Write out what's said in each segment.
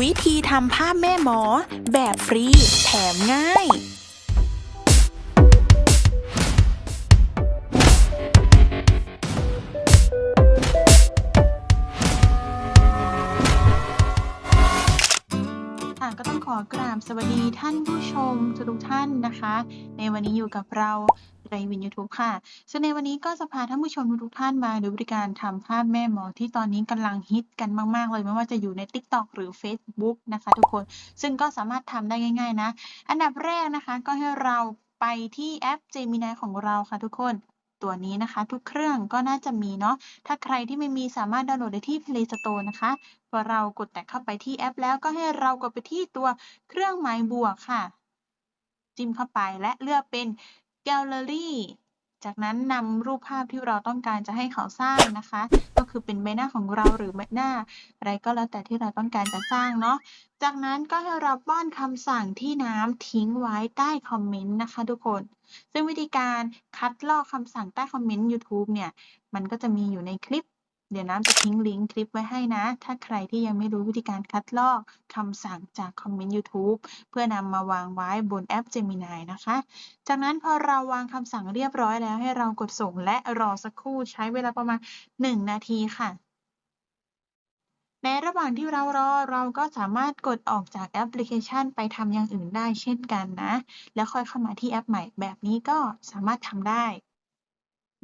วิธีทำภาแม่หมอ แบบฟรี แถมง่ายค่ะก็ต้องขอกราบสวัสดีท่านผู้ชมทุกท่านนะคะ ในวันนี้อยู่กับเรา รวิน YouTube ค่ะซึ่งในวันนี้ก็จะพาท่านผู้ชมทุกท่านมาดูวิการทำภาพแม่หมอที่ตอนนี้กำลังฮิตกันมาก ๆ เลยไม่ว่าจะอยู่ใน TikTok หรือ Facebook นะคะทุกคน ซึ่งก็สามารถทำได้ง่าย ๆ นะ อันดับแรกนะคะก็ให้เราไปที่แอป Gemini ของเราค่ะทุกคนตัวนี้นะคะ ทุกเครื่องก็น่าจะมีเนาะถ้าใครที่ไม่มีสามารถดาวน์โหลดได้ที่ Play Store นะคะพอเรากดแตะเข้าไปที่แอป แล้วก็ให้เรากดไปที่ตัวเครื่องหมายบวกค่ะ จิ้มเข้าไปและเลือกเป็น Gallery จากนั้นนำรูปภาพที่เราต้องการจะให้เขาสร้างนะคะ ก็คือเป็นใบหน้าของเราหรือใบหน้า อะไรก็แล้วแต่ที่เราต้องการจะสร้างเนาะ จากนั้นก็ให้เราป้อนคำสั่งที่น้ำทิ้งไว้ใต้คอมเมนต์นะคะทุกคน ซึ่งวิธีการคัดลอกคำสั่งใต้คอมเมนต์ YouTube เนี่ย มันก็จะมีอยู่ในคลิป เดี๋ยวน้ำจะทิ้งลิงก์คลิปไว้ให้นะ ถ้าใครที่ยังไม่รู้วิธีการคัดลอกคำสั่งจากคอมเมนต์ YouTube เพื่อนำมาวางไว้บนแอป Gemini นะคะ จากนั้นพอเราวางคำสั่งเรียบร้อยแล้วให้เรากดส่งและรอสักครู่ใช้เวลาประมาณ 1 นาทีค่ะในระหว่างที่เรารอเราก็สามารถกดออกจากแอปพลิเคชันไปทำอย่างอื่นได้เช่นกันนะ แล้วค่อยเข้ามาที่แอปใหม่แบบนี้ก็สามารถทำได้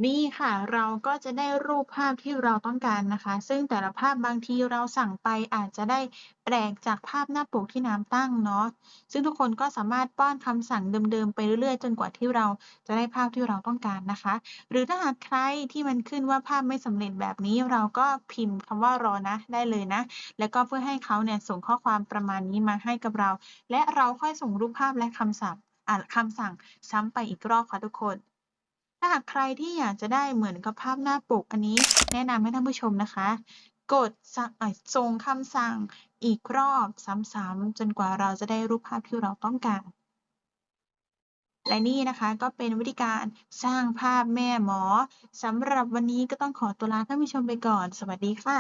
นี่ค่ะเราก็จะได้รูปภาพที่เราต้องการนะคะ ซึ่งแต่ละภาพบางทีเราสั่งไปอาจจะได้แปลกจากภาพหน้าปกที่น้ำตั้งเนาะซึ่งทุกคนก็สามารถป้อนคำสั่งเดิมๆไปเรื่อยๆ จนกว่าที่เราจะได้ภาพที่เราต้องการนะคะ หรือถ้าหากใครที่มันขึ้นว่าภาพไม่สำเร็จแบบนี้ เราก็พิมพ์คำว่ารอนะได้เลยนะ แล้วก็เพื่อให้เขาเนี่ยส่งข้อความประมาณนี้มาให้กับเรา และเราค่อยส่งรูปภาพและคำสั่งคำสั่งซ้ำไปอีกรอบค่ะทุกคน ถ้าหากใครที่อยากจะได้เหมือนกับภาพหน้าปกอันนี้ แนะนำให้ท่านผู้ชมนะคะ กดส่งคำสั่งอีกรอบซ้ำๆจนกว่าเราจะได้รูปภาพที่เราต้องการ และนี่นะคะก็เป็นวิธีการสร้างภาพแม่หมอสำหรับวันนี้ก็ต้องขอตัวลาท่านผู้ชมไปก่อน สวัสดีค่ะ